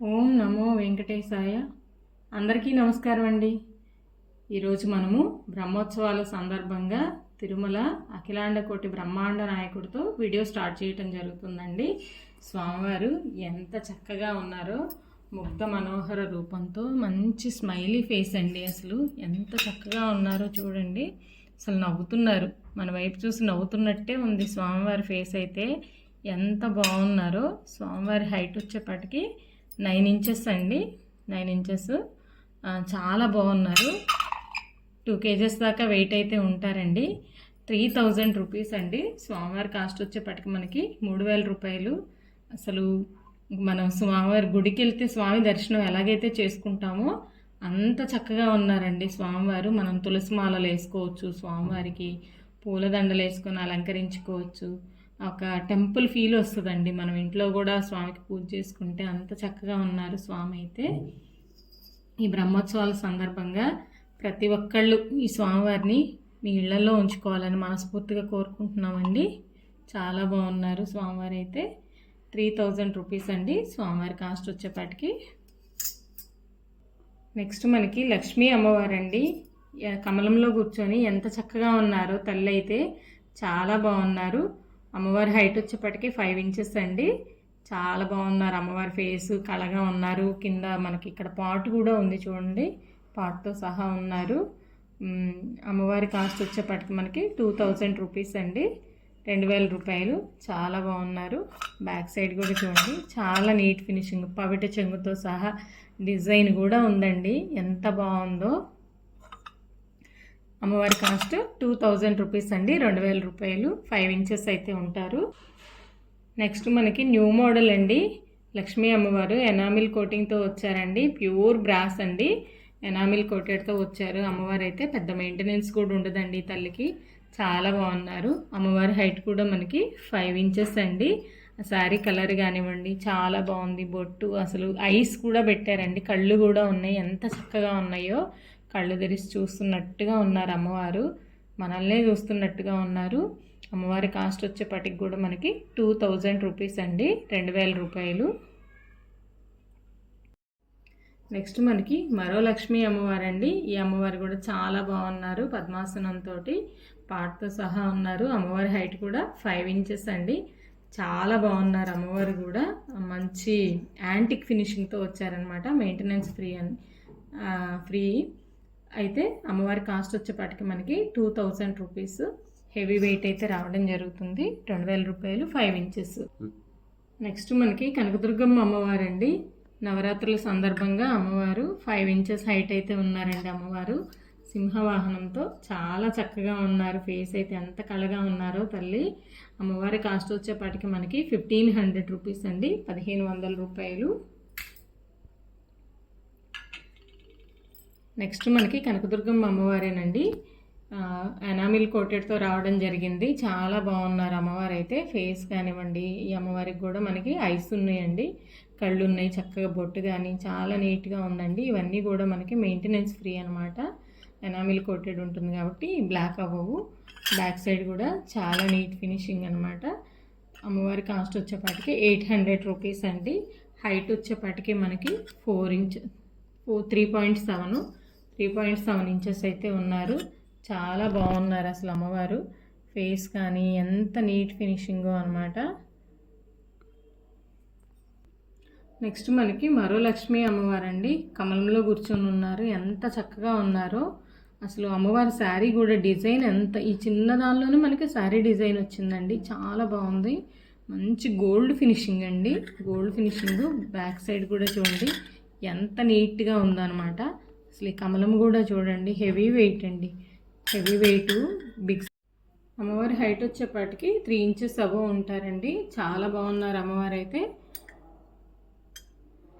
ఓం నమో వెంకటేశాయ. అందరికీ నమస్కారం అండి ఈరోజు మనము బ్రహ్మోత్సవాల సందర్భంగా తిరుమల అఖిలాండ కోటి బ్రహ్మాండ నాయకుడితో వీడియో స్టార్ట్ చేయటం జరుగుతుందండి. స్వామివారు ఎంత చక్కగా ఉన్నారో ముగ్ధ మనోహర రూపంతో మంచి స్మైలీ ఫేస్ అండి అసలు. ఎంత చక్కగా ఉన్నారో చూడండి. అసలు నవ్వుతున్నారు. మన వైపు చూసి నవ్వుతున్నట్టే ఉంది స్వామివారి ఫేస్ అయితే. ఎంత బాగున్నారో స్వామివారి హైట్ వచ్చేపాటికి నైన్ ఇంచెస్ అండి. Nine inches. చాలా బాగున్నారు. టూ కేజెస్ దాకా వెయిట్ అయితే ఉంటారండి. త్రీ థౌజండ్ రూపీస్ అండి. స్వామివారి కాస్ట్ వచ్చేపటికి మనకి మూడు వేల రూపాయలు. అసలు మనం స్వామివారి గుడికి వెళ్తే స్వామి దర్శనం ఎలాగైతే చేసుకుంటామో అంత చక్కగా ఉన్నారండి స్వామివారు. మనం తులసి మాలలు వేసుకోవచ్చు స్వామివారికి పూలదండలు వేసుకొని అలంకరించుకోవచ్చు. ఒక టెంపుల్ ఫీల్ వస్తుందండి. మనం ఇంట్లో కూడా స్వామికి పూజ చేసుకుంటే అంత చక్కగా ఉన్నారు స్వామి అయితే. ఈ బ్రహ్మోత్సవాల సందర్భంగా ప్రతి ఒక్కళ్ళు ఈ స్వామివారిని మీ ఇళ్ళలో ఉంచుకోవాలని మనస్ఫూర్తిగా కోరుకుంటున్నామండి. చాలా బాగున్నారు స్వామివారి అయితే. త్రీ థౌజండ్ రూపీస్ అండి స్వామివారి కాస్ట్ వచ్చేపాటికి. నెక్స్ట్ మనకి లక్ష్మీ అమ్మవారండి. అండి కమలంలో కూర్చొని ఎంత చక్కగా ఉన్నారో తల్లి అయితే చాలా బాగున్నారు. అమ్మవారి హైట్ వచ్చేప్పటికి ఫైవ్ ఇంచెస్ అండి. చాలా బాగున్నారు అమ్మవారి ఫేస్ కళగా ఉన్నారు. కింద మనకి ఇక్కడ పాట్ కూడా ఉంది చూడండి. పాట్తో సహా ఉన్నారు. అమ్మవారి కాస్ట్ వచ్చేప్పటికి మనకి టూ థౌజండ్ రూపీస్ అండి. రెండు వేల రూపాయలు. చాలా బాగున్నారు. బ్యాక్ సైడ్ కూడా చూడండి. చాలా నీట్ ఫినిషింగ్ పవిట చెంగుతో సహా డిజైన్ కూడా ఉందండి. ఎంత బాగుందో. అమ్మవారి కాస్ట్ టూ థౌజండ్ రూపీస్ అండి. రెండు వేల రూపాయలు. ఫైవ్ ఇంచెస్ అయితే ఉంటారు. నెక్స్ట్ మనకి న్యూ మోడల్ అండి. లక్ష్మీ అమ్మవారు ఎనామిల్ కోటింగ్తో వచ్చారండి. ప్యూర్ బ్రాస్ అండి. ఎనామిల్ కోటెడ్తో వచ్చారు. అమ్మవారు అయితే పెద్ద మెయింటెనెన్స్ కూడా ఉండదండి తల్లికి. చాలా బాగున్నారు. అమ్మవారి హైట్ కూడా మనకి ఫైవ్ ఇంచెస్ అండి. శారీ కలర్ కానివ్వండి చాలా బాగుంది బొట్టు. అసలు ఐస్ కూడా పెట్టారండి. కళ్ళు కూడా ఉన్నాయి. ఎంత చక్కగా ఉన్నాయో. కళ్ళు తెరిచి చూస్తున్నట్టుగా ఉన్నారు అమ్మవారు. మనల్నే చూస్తున్నట్టుగా ఉన్నారు. అమ్మవారి కాస్ట్ వచ్చేపటికి కూడా మనకి టూ థౌజండ్ రూపీస్ అండి. రెండు వేల రూపాయలు. నెక్స్ట్ మనకి మరో లక్ష్మీ అమ్మవారు అండి ఈ అమ్మవారు కూడా చాలా బాగున్నారు. పద్మాసనంతో పాటతో సహా ఉన్నారు. అమ్మవారి హైట్ కూడా ఫైవ్ ఇంచెస్ అండి. చాలా బాగున్నారు అమ్మవారు కూడా. మంచి యాంటిక్ ఫినిషింగ్తో వచ్చారనమాట. మెయింటెనెన్స్ ఫ్రీ అని ఫ్రీ. అయితే అమ్మవారి కాస్ట్ వచ్చేపాటికి మనకి two thousand rupees. Heavy weight అయితే రావడం జరుగుతుంది. రెండు వేల రూపాయలు ఫైవ్ ఇంచెస్. నెక్స్ట్ మనకి కనకదుర్గమ్మ అమ్మవారు అండి నవరాత్రుల సందర్భంగా అమ్మవారు ఫైవ్ ఇంచెస్ హైట్ అయితే ఉన్నారండి అమ్మవారు. సింహవాహనంతో చాలా చక్కగా ఉన్నారు. ఫేస్ అయితే ఎంత కళగా ఉన్నారో తల్లి. అమ్మవారి కాస్ట్ వచ్చేపాటికి మనకి ఫిఫ్టీన్ హండ్రెడ్ రూపీస్ అండి. పదిహేను వందల రూపాయలు. నెక్స్ట్ మనకి కనకదుర్గమ్మ అమ్మవారేనండి. ఎనామిల్ కోటెడ్తో రావడం జరిగింది. చాలా బాగున్నారు అమ్మవారు అయితే ఫేస్ కానివ్వండి ఈ అమ్మవారికి కూడా మనకి ఐస్ ఉన్నాయండి. కళ్ళు ఉన్నాయి చక్కగా బొట్టు కానీ చాలా నీట్గా ఉందండి. ఇవన్నీ కూడా మనకి మెయింటెనెన్స్ ఫ్రీ అనమాట ఎనామిల్ కోటెడ్ ఉంటుంది కాబట్టి బ్లాక్ అవ్వవు. బ్యాక్ సైడ్ కూడా చాలా నీట్ ఫినిషింగ్ అనమాట అమ్మవారి కాస్ట్ వచ్చేపాటికి ఎయిట్ హండ్రెడ్ రూపీస్ అండి. హైట్ వచ్చేపాటికి మనకి four inch four three point seven three point seven inches అయితే ఉన్నారు. చాలా బాగున్నారు అసలు అమ్మవారు. ఫేస్ కానీ ఎంత నీట్ ఫినిషింగ్ అనమాట నెక్స్ట్ మనకి మరో లక్ష్మీ అమ్మవారు అండి కమలంలో కూర్చొని ఉన్నారు. ఎంత చక్కగా ఉన్నారో. అసలు అమ్మవారి శారీ కూడా డిజైన్ ఎంత ఈ చిన్న దానిలోనే మనకి శారీ డిజైన్ వచ్చిందండి. చాలా బాగుంది. మంచి గోల్డ్ ఫినిషింగ్ అండి. గోల్డ్ ఫినిషింగ్ బ్యాక్ సైడ్ కూడా చూడండి. ఎంత నీట్గా ఉందన్నమాట. అసలు ఈ కమలం కూడా చూడండి హెవీ వెయిట్ అండి. హెవీ వెయిట్ బిగ్ అమ్మవారి హైట్ వచ్చేపాటికి త్రీ ఇంచెస్ అబో ఉంటారండి. చాలా బాగున్నారు అమ్మవారు అయితే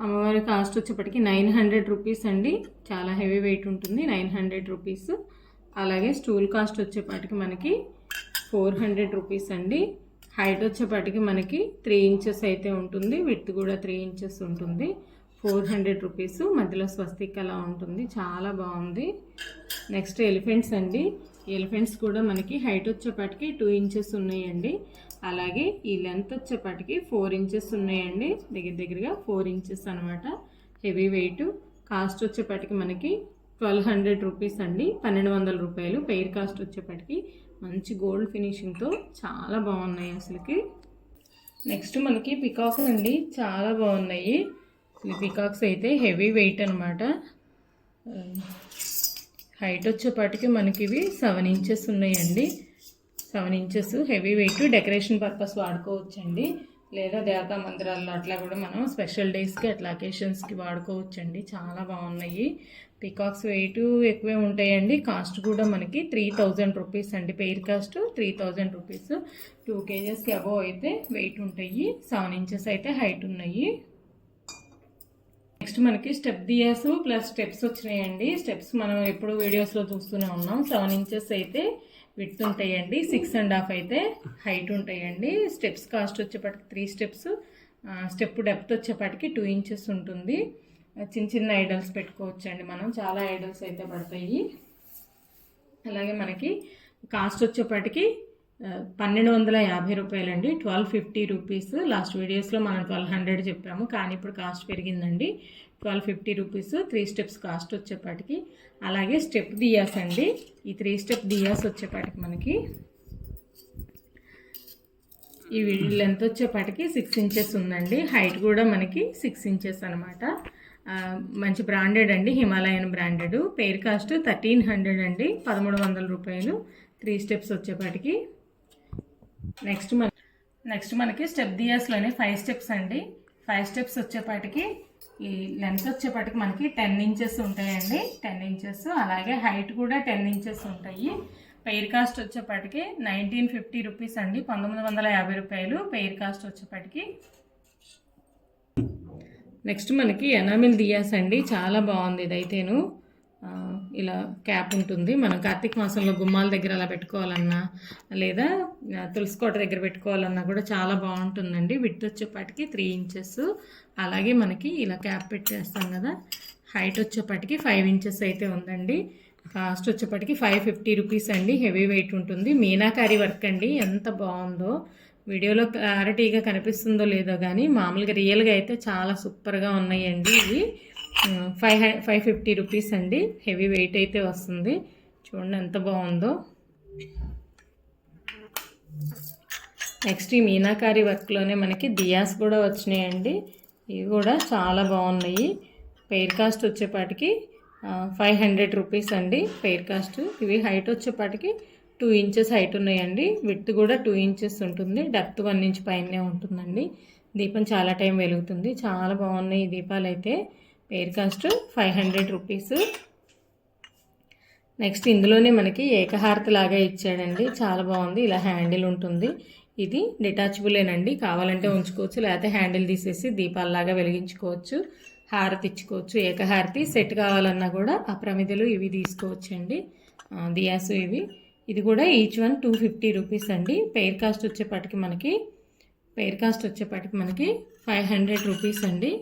అమ్మవారి కాస్ట్ వచ్చేప్పటికి నైన్ హండ్రెడ్ రూపీస్ అండి. చాలా హెవీ వెయిట్ ఉంటుంది నైన్ హండ్రెడ్ రూపీస్ అలాగే స్టూల్ కాస్ట్ వచ్చేపాటికి మనకి ఫోర్ హండ్రెడ్ రూపీస్ అండి. హైట్ వచ్చేపాటికి మనకి త్రీ ఇంచెస్ అయితే ఉంటుంది విత్ కూడా త్రీ ఇంచెస్ ఉంటుంది. ఫోర్ హండ్రెడ్ రూపీస్ మధ్యలో స్వస్తిక్ అలా ఉంటుంది. చాలా బాగుంది. నెక్స్ట్ ఎలిఫెంట్స్ అండి. ఎలిఫెంట్స్ కూడా మనకి హైట్ వచ్చేపాటికి టూ ఇంచెస్ ఉన్నాయండి. అలాగే ఈ లెంత్ వచ్చేపాటికి ఫోర్ ఇంచెస్ ఉన్నాయండి. దగ్గర దగ్గరగా ఫోర్ ఇంచెస్ అనమాట హెవీ వెయిట్. కాస్ట్ వచ్చేపాటికి మనకి ట్వెల్వ్ హండ్రెడ్ రూపీస్ అండి. పన్నెండు వందల రూపాయలు. పెయిర్ కాస్ట్ వచ్చేపాటికి మంచి గోల్డ్ ఫినిషింగ్తో చాలా బాగున్నాయి అసలుకి. నెక్స్ట్ మనకి పికాక్స్ అండి. చాలా బాగున్నాయి. ఈ పికాక్స్ అయితే హెవీ వెయిట్ అనమాట హైట్ వచ్చేపాటికి మనకి ఇవి సెవెన్ ఇంచెస్ ఉన్నాయండి. Seven inches heavy weight decoration purpose వాడుకోవచ్చండి. లేదా దేవతా మందిరాల్లో అట్లా కూడా మనం స్పెషల్ డేస్కి అట్లా అకేషన్స్కి వాడుకోవచ్చండి. చాలా బాగున్నాయి. పికాక్స్ వెయిట్ ఎక్కువే ఉంటాయండి. కాస్ట్ కూడా మనకి త్రీ థౌజండ్ రూపీస్ అండి. Pair cost three thousand rupees. Two కేజెస్కి above అయితే వెయిట్ ఉంటాయి. సెవెన్ ఇంచెస్ అయితే హైట్ ఉన్నాయి. నెక్స్ట్ మనకి స్టెప్ దియాస్ ప్లస్ స్టెప్స్ వచ్చినాయండి. స్టెప్స్ మనం ఎప్పుడు వీడియోస్లో చూస్తూనే ఉన్నాం. సెవెన్ ఇంచెస్ అయితే విత్ ఉంటాయండి. సిక్స్ అండ్ హాఫ్ అయితే హైట్ ఉంటాయండి. స్టెప్స్ కాస్ట్ వచ్చేప్పటికి త్రీ స్టెప్స్ స్టెప్ డెప్త్ వచ్చేపాటికి టూ ఇంచెస్ ఉంటుంది. చిన్న చిన్న ఐడల్స్ పెట్టుకోవచ్చండి మనం. చాలా ఐడల్స్ అయితే పడతాయి. అలాగే మనకి కాస్ట్ వచ్చేప్పటికి పన్నెండు వందల యాభై రూపాయలండి. Twelve fifty rupees. లాస్ట్ వీడియోస్లో మనం ట్వెల్వ్ హండ్రెడ్ చెప్పాము. కానీ ఇప్పుడు కాస్ట్ పెరిగిందండి. Twelve fifty rupees. Three steps cost వచ్చేపాటికి. అలాగే స్టెప్ దియాస్ అండి. ఈ త్రీ స్టెప్ దియాస్ వచ్చేపాటికి మనకి ఈ లెంత్ వచ్చేపాటికి సిక్స్ ఇంచెస్ ఉందండి. హైట్ కూడా మనకి సిక్స్ ఇంచెస్ అనమాట మంచి బ్రాండెడ్ అండి. Himalayan branded. Pair cost thirteen hundred అండి. పదమూడు వందల రూపాయలు. త్రీ స్టెప్స్ వచ్చేపాటికి. నెక్స్ట్ మన నెక్స్ట్ మనకి స్టెప్ దియాస్లోనే ఫైవ్ స్టెప్స్ అండి. ఫైవ్ స్టెప్స్ వచ్చేపాటికి ఈ లెంత్ వచ్చేపాటికి మనకి టెన్ ఇంచెస్ ఉంటాయండి. టెన్ ఇంచెస్ అలాగే హైట్ కూడా టెన్ ఇంచెస్ ఉంటాయి. పెయిర్ కాస్ట్ వచ్చేపాటికి నైన్టీన్ ఫిఫ్టీ రూపీస్ అండి. పంతొమ్మిది వందల యాభై రూపాయలు పెయిర్ కాస్ట్ వచ్చేపాటికి. నెక్స్ట్ మనకి ఎనామిల్ దియాస్ అండి. చాలా బాగుంది ఇదైతేను. ఇలా క్యాప్ ఉంటుంది. మనం కార్తీక మాసంలో గుమ్మాల దగ్గర అలా పెట్టుకోవాలన్నా లేదా ఆ, తులసి కోట దగ్గర పెట్టుకోవాలన్నా కూడా చాలా బాగుంటుందండి. విత్ వచ్చేపాటికి త్రీ ఇంచెస్ అలాగే మనకి ఇలా క్యాప్ పెట్టేస్తాం కదా హైట్ వచ్చేపాటికి ఫైవ్ ఇంచెస్ అయితే ఉందండి. కాస్ట్ వచ్చేపాటికి ఫైవ్ ఫిఫ్టీ రూపీస్ అండి. హెవీ వెయిట్ ఉంటుంది. మీనాకారి వర్క్ అండి. ఎంత బాగుందో. వీడియోలో క్లారిటీగా కనిపిస్తుందో లేదో కానీ మామూలుగా రియల్గా అయితే చాలా సూపర్గా ఉన్నాయండి ఇవి. ఫైవ్ ఫైవ్ ఫిఫ్టీ రూపీస్ అండి. హెవీ వెయిట్ అయితే వస్తుంది. చూడండి ఎంత బాగుందో. నెక్స్ట్ ఈ మీనాకారి వర్క్లోనే మనకి దియాస్ కూడా వచ్చినాయండి. ఇవి కూడా చాలా బాగున్నాయి. పెయిర్ కాస్ట్ వచ్చేపాటికి ఫైవ్ హండ్రెడ్ రూపీస్ అండి. పెయిర్ కాస్ట్ ఇవి హైట్ వచ్చేపాటికి టూ ఇంచెస్ హైట్ ఉన్నాయండి. విత్ కూడా టూ ఇంచెస్ ఉంటుంది. డెప్త్ వన్ ఇంచ్ పైనే ఉంటుందండి. దీపం చాలా టైం వెలుగుతుంది. చాలా బాగున్నాయి ఈ దీపాలు అయితే. Pair cost five hundred rupees. Next ఇందులోనే మనకి ఏకహారతి లాగా ఇచ్చాడండి. చాలా బాగుంది. ఇలా హ్యాండిల్ ఉంటుంది. ఇది డిటాచబులేనండి. కావాలంటే ఉంచుకోవచ్చు. లేకపోతే హ్యాండిల్ తీసేసి దీపాలలాగా వెలిగించుకోవచ్చు. హారతి ఇచ్చుకోవచ్చు. ఏకహారతి. సెట్ కావాలన్నా కూడా ఆ ప్రమిదలు ఇవి తీసుకోవచ్చండి. దియాసు ఇవి. ఇది కూడా each one two fifty rupees అండి. పెయిర్ కాస్ట్ వచ్చేపాటికి మనకి పెయిర్ కాస్ట్ వచ్చేపాటికి మనకి ఫైవ్ హండ్రెడ్ రూపీస్ అండి.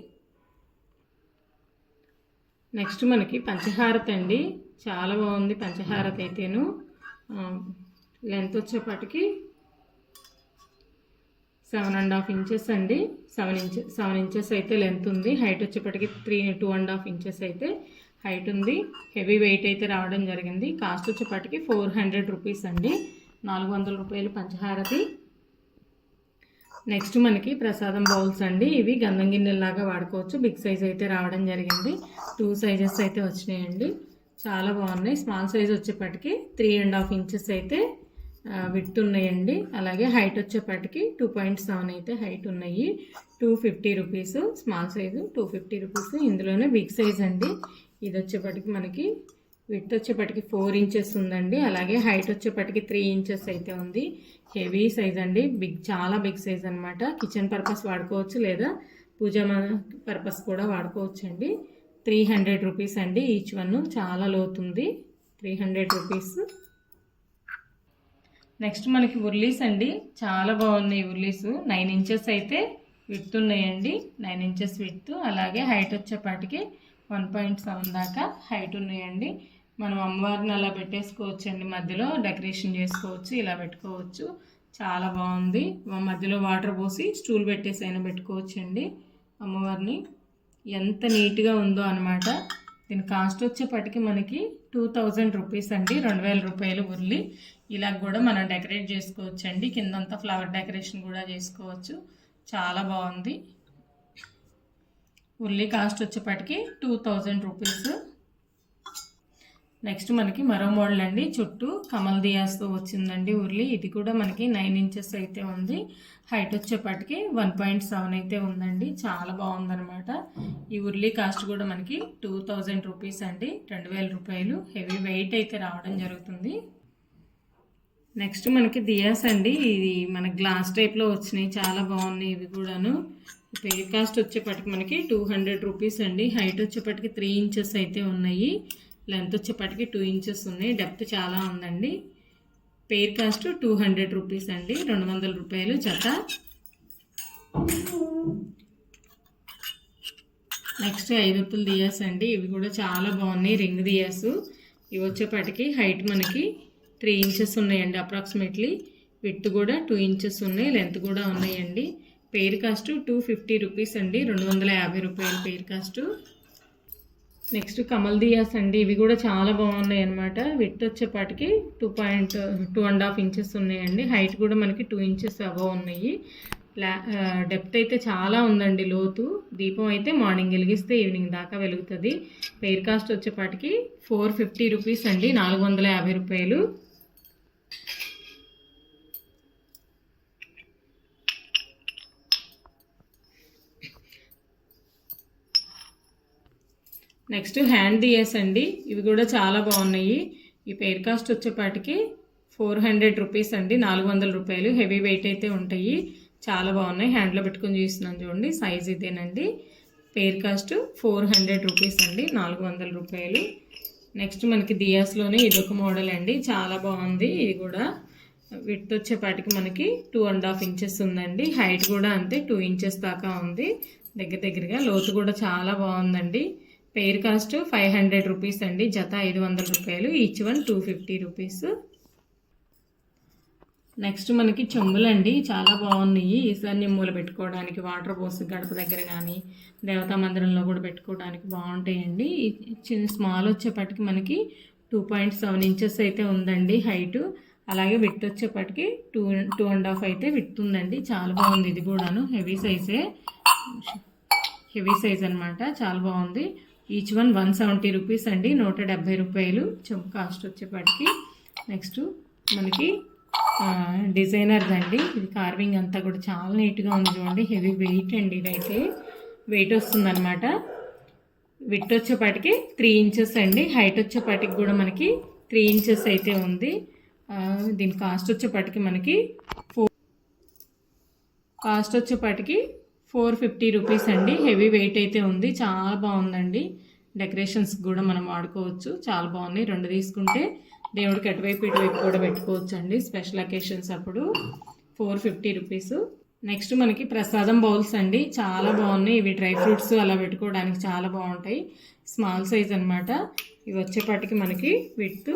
నెక్స్ట్ మనకి పంచహారత అండి. చాలా బాగుంది పంచహారత అయితేను. లెంత్ వచ్చేపాటికి సెవెన్ అండ్ హాఫ్ ఇంచెస్ అండి. సెవెన్ ఇంచెస్ సెవెన్ ఇంచెస్ అయితే లెంత్ ఉంది. హైట్ వచ్చేప్పటికి three two and half inches అయితే హైట్ ఉంది. హెవీ వెయిట్ అయితే రావడం జరిగింది. కాస్ట్ వచ్చేప్పటికి ఫోర్ హండ్రెడ్ రూపీస్ అండి. నాలుగు వందల రూపాయలు పంచహారతి నెక్స్ట్ మనకి ప్రసాదం బౌల్స్ అండి. ఇవి గంధం గిన్నెలాగా వాడుకోవచ్చు. బిగ్ సైజ్ అయితే రావడం జరిగింది. టూ సైజెస్ అయితే వచ్చినాయండి. చాలా బాగున్నాయి. స్మాల్ సైజ్ వచ్చేప్పటికి త్రీ అండ్ హాఫ్ ఇంచెస్ అయితే విత్ ఉన్నాయండి. అలాగే హైట్ వచ్చేప్పటికి టూ పాయింట్ సెవెన్ అయితే హైట్ ఉన్నాయి. Two fifty rupees small size two fifty rupees. ఇందులోనే బిగ్ సైజ్ అండి. ఇది వచ్చేప్పటికి మనకి విత్ వచ్చేప్పటికి ఫోర్ ఇంచెస్ ఉందండి. అలాగే హైట్ వచ్చేప్పటికి త్రీ ఇంచెస్ అయితే ఉంది. హెవీ సైజ్ అండి. బిగ్ చాలా బిగ్ సైజ్ అనమాట కిచెన్ పర్పస్ వాడుకోవచ్చు లేదా పూజ పర్పస్ కూడా వాడుకోవచ్చు అండి త్రీ హండ్రెడ్ రూపీస్ అండి ఈచ్ వన్ చాలా లోతుంది. త్రీ హండ్రెడ్ రూపీస్ నెక్స్ట్ మనకి ఉర్లీస్ అండి. చాలా బాగున్నాయి ఉర్లీస్ నైన్ ఇంచెస్ అయితే విత్ ఉన్నాయండి. నైన్ ఇంచెస్ విత్ అలాగే హైట్ వచ్చేపాటికి వన్ పాయింట్ సెవెన్ దాకా హైట్ ఉన్నాయండి. మనం అమ్మవారిని అలా పెట్టేసుకోవచ్చు అండి మధ్యలో డెకరేషన్ చేసుకోవచ్చు ఇలా పెట్టుకోవచ్చు. చాలా బాగుంది. మధ్యలో వాటర్ పోసి స్టూల్ పెట్టేసి అయినా పెట్టుకోవచ్చండి అమ్మవారిని. ఎంత నీట్గా ఉందో అనమాట దీని కాస్ట్ వచ్చేప్పటికి మనకి టూ థౌజండ్ రూపీస్ అండి. రెండు వేల రూపాయలు ఉర్లి. ఇలా కూడా మనం డెకరేట్ చేసుకోవచ్చు అండి కిందంతా ఫ్లవర్ డెకరేషన్ కూడా చేసుకోవచ్చు. చాలా బాగుంది. ఉల్లి కాస్ట్ వచ్చేపాటికి టూ థౌజండ్ రూపీస్. నెక్స్ట్ మనకి మరో మోడల్ అండి. చుట్టూ కమల్ దియాస్తో వచ్చిందండి ఉర్లి. ఇది కూడా మనకి నైన్ ఇంచెస్ అయితే ఉంది. హైట్ వచ్చేపాటికి వన్ పాయింట్ సెవెన్ అయితే ఉందండి. చాలా బాగుందనమాట ఈ ఉర్లి కాస్ట్ కూడా మనకి టూ థౌజండ్ రూపీస్ అండి. రెండు వేల రూపాయలు. హెవీ వెయిట్ అయితే రావడం జరుగుతుంది. నెక్స్ట్ మనకి దియాస్ అండి. ఇది మన గ్లాస్ టైప్లో వచ్చినాయి. చాలా బాగున్నాయి ఇవి కూడాను. పేర్ కాస్ట్ వచ్చేపటికి మనకి టూ హండ్రెడ్ రూపీస్ అండి. హైట్ వచ్చేపటికి త్రీ ఇంచెస్ అయితే ఉన్నాయి. లెంత్ వచ్చేపటికి టూ ఇంచెస్ ఉన్నాయి. డెప్త్ చాలా ఉందండి. Pair cost two hundred rupees అండి. రెండు వందల రూపాయలు జత. నెక్స్ట్ ఐదుతులు దియాస్ అండి. ఇవి కూడా చాలా బాగున్నాయి. రింగ్ దియాస్ ఇవి వచ్చేపటికి హైట్ మనకి త్రీ ఇంచెస్ ఉన్నాయండి అప్రాక్సిమేట్లీ విత్ కూడా టూ ఇంచెస్ ఉన్నాయి. లెంత్ కూడా ఉన్నాయండి. పేరు కాస్ట్ టూ ఫిఫ్టీ రూపీస్ అండి. రెండు వందల యాభై రూపాయలు పేరు కాస్ట్. నెక్స్ట్ కమల్ దియాస్ అండి. ఇవి కూడా చాలా బాగున్నాయి అనమాట విత్ వచ్చేపాటికి two point two and half inches ఉన్నాయండి. హైట్ కూడా మనకి టూ ఇంచెస్ అబవ్ ఉన్నాయి. డెప్త్ అయితే చాలా ఉందండి లోతు. దీపం అయితే మార్నింగ్ వెలిగిస్తే ఈవినింగ్ దాకా వెలుగుతుంది. పెయిర్ కాస్ట్ వచ్చేపాటికి ఫోర్ ఫిఫ్టీ రూపీస్ అండి. నాలుగు వందల యాభై రూపాయలు. నెక్స్ట్ హ్యాండ్ దియస్ అండి. ఇవి కూడా చాలా బాగున్నాయి. ఈ పేర్ కాస్ట్ వచ్చేపాటికి ఫోర్ హండ్రెడ్ రూపీస్ అండి. నాలుగు వందల రూపాయలు. హెవీ వెయిట్ అయితే ఉంటాయి. చాలా బాగున్నాయి. హ్యాండ్లో పెట్టుకొని చూస్తున్నాను చూడండి. సైజ్ ఇదేనండి. Pair cost four hundred rupees అండి. నాలుగు వందల రూపాయలు. నెక్స్ట్ మనకి దియాస్లోనే ఇదొక మోడల్ అండి. చాలా బాగుంది. ఇది కూడా విత్ వచ్చేపాటికి మనకి టూ అండ్ హాఫ్ ఇంచెస్ ఉందండి. హైట్ కూడా అంతే టూ ఇంచెస్ దాకా ఉంది. దగ్గర దగ్గరగా లోతు కూడా చాలా బాగుందండి. Pair cost five hundred rupees అండి. జత ఐదు వందల రూపాయలు. Each one two fifty rupees next మనకి చెంబులండి చాలా బాగున్నాయి. ఈసారి మూల పెట్టుకోవడానికి వాటర్ పోసి గడప దగ్గర కానీ దేవతా మందిరంలో కూడా పెట్టుకోవడానికి బాగుంటాయండి. చిన్న స్మాల్ వచ్చేపటికి మనకి టూ పాయింట్ సెవెన్ ఇంచెస్ అయితే ఉందండి హైటు అలాగే విత్ వచ్చేపటికి టూ టూ అండ్ హాఫ్ అయితే విత్ ఉందండి. చాలా బాగుంది ఇది కూడాను. హెవీ సైజే హెవీ సైజ్ అనమాట చాలా బాగుంది. Each one one seventy rupees అండి నూట డెబ్బై రూపాయలు చెంపు కాస్ట్ వచ్చేపాటికి. నెక్స్ట్ మనకి డిజైనర్ది అండి ఇది కార్వింగ్ అంతా కూడా చాలా నీట్గా ఉంది చూడండి హెవీ వెయిట్ అండి ఇదైతే. వెయిట్ వస్తుందన్నమాట. విట్ వచ్చేపాటికి త్రీ ఇంచెస్ అండి హైట్ వచ్చేపాటికి కూడా మనకి త్రీ ఇంచెస్ అయితే ఉంది. దీని కాస్ట్ వచ్చేపాటికి మనకి ఫోర్ కాస్ట్ వచ్చేపాటికి ఫోర్ ఫిఫ్టీ రూపీస్ అండి. హెవీ వెయిట్ అయితే ఉంది. చాలా బాగుందండి. డెకరేషన్స్ కూడా మనం వాడుకోవచ్చు. చాలా బాగున్నాయి. రెండు తీసుకుంటే దేవుడికి అటువైపు ఇటువైపు కూడా పెట్టుకోవచ్చు అండి స్పెషల్ అకేషన్స్ అప్పుడు ఫోర్ ఫిఫ్టీ రూపీస్. నెక్స్ట్ మనకి ప్రసాదం బౌల్స్ అండి. చాలా బాగున్నాయి. ఇవి డ్రై ఫ్రూట్స్ అలా పెట్టుకోవడానికి చాలా బాగుంటాయి. స్మాల్ సైజ్ అనమాట ఇవి వచ్చేపాటికి మనకి విత్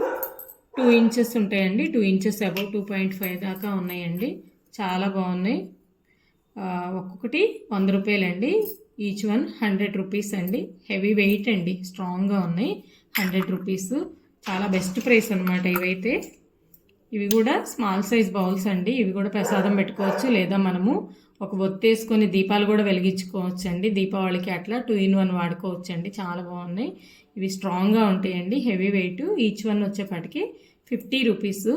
టూ ఇంచెస్ ఉంటాయండి. Two inches above two point five దాకా ఉన్నాయండి. చాలా బాగున్నాయి. ఒక్కొక్కటి వంద రూపాయలండి. ఈచ్ వన్ హండ్రెడ్ రూపీస్ అండి. హెవీ వెయిట్ అండి. స్ట్రాంగ్గా ఉన్నాయి. హండ్రెడ్ రూపీస్ చాలా బెస్ట్ ప్రైస్ అనమాట ఇవైతే. ఇవి కూడా స్మాల్ సైజ్ బౌల్స్ అండి. ఇవి కూడా ప్రసాదం పెట్టుకోవచ్చు. లేదా మనము ఒక ఒత్తేసుకొని దీపాలు కూడా వెలిగించుకోవచ్చు అండి దీపావళికి అట్లా టూ ఇన్ వన్ వాడుకోవచ్చు అండి చాలా బాగున్నాయి. ఇవి స్ట్రాంగ్గా ఉంటాయండి. హెవీ వెయిట్ ఈచ్ వన్ వచ్చేపటికి ఫిఫ్టీ రూపీస్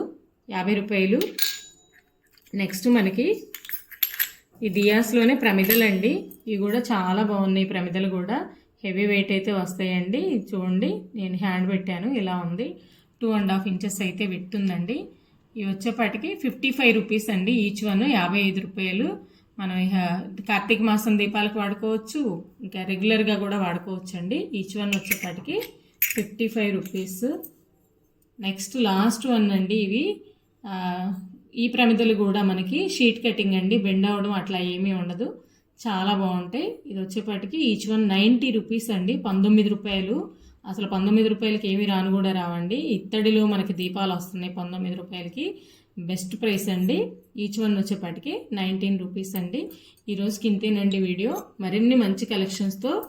యాభై రూపాయలు. నెక్స్ట్ మనకి ఈ డియాస్లోనే ప్రమిదలు అండి ఇవి కూడా చాలా బాగున్నాయి ప్రమిదలు కూడా. హెవీ వెయిట్ అయితే వస్తాయండి. చూడండి నేను హ్యాండ్ పెట్టాను ఇలా ఉంది. టూ అండ్ హాఫ్ ఇంచెస్ అయితే పెట్టుందండి ఇవి వచ్చేపాటికి ఫిఫ్టీ ఫైవ్ రూపీస్ అండి ఈచ్ వన్ యాభై ఐదు రూపాయలు. మనం కార్తీక మాసం దీపాలకు వాడుకోవచ్చు ఇంకా రెగ్యులర్గా కూడా వాడుకోవచ్చు అండి ఈచ్ వన్ వచ్చేపాటికి fifty five rupees. Next last one అండి ఇవి. ఈ ప్రమిదలు కూడా మనకి షీట్ కటింగ్ అండి బెండ్ అవ్వడం అట్లా ఏమీ ఉండదు. చాలా బాగుంటాయి. ఇది వచ్చేపాటికి ఈచ్ వన్ నైంటీ రూపీస్ అండి. పంతొమ్మిది రూపాయలు. అసలు పంతొమ్మిది రూపాయలకి ఏమి రాను కూడా రావండి. ఇత్తడిలో మనకి దీపాలు వస్తున్నాయి పంతొమ్మిది రూపాయలకి. బెస్ట్ ప్రైస్ అండి. ఈచ్ వన్ వచ్చేపాటికి నైన్టీన్ రూపీస్ అండి. ఈరోజుకి ఇంతేనండి వీడియో. మరిన్ని మంచి కలెక్షన్స్తో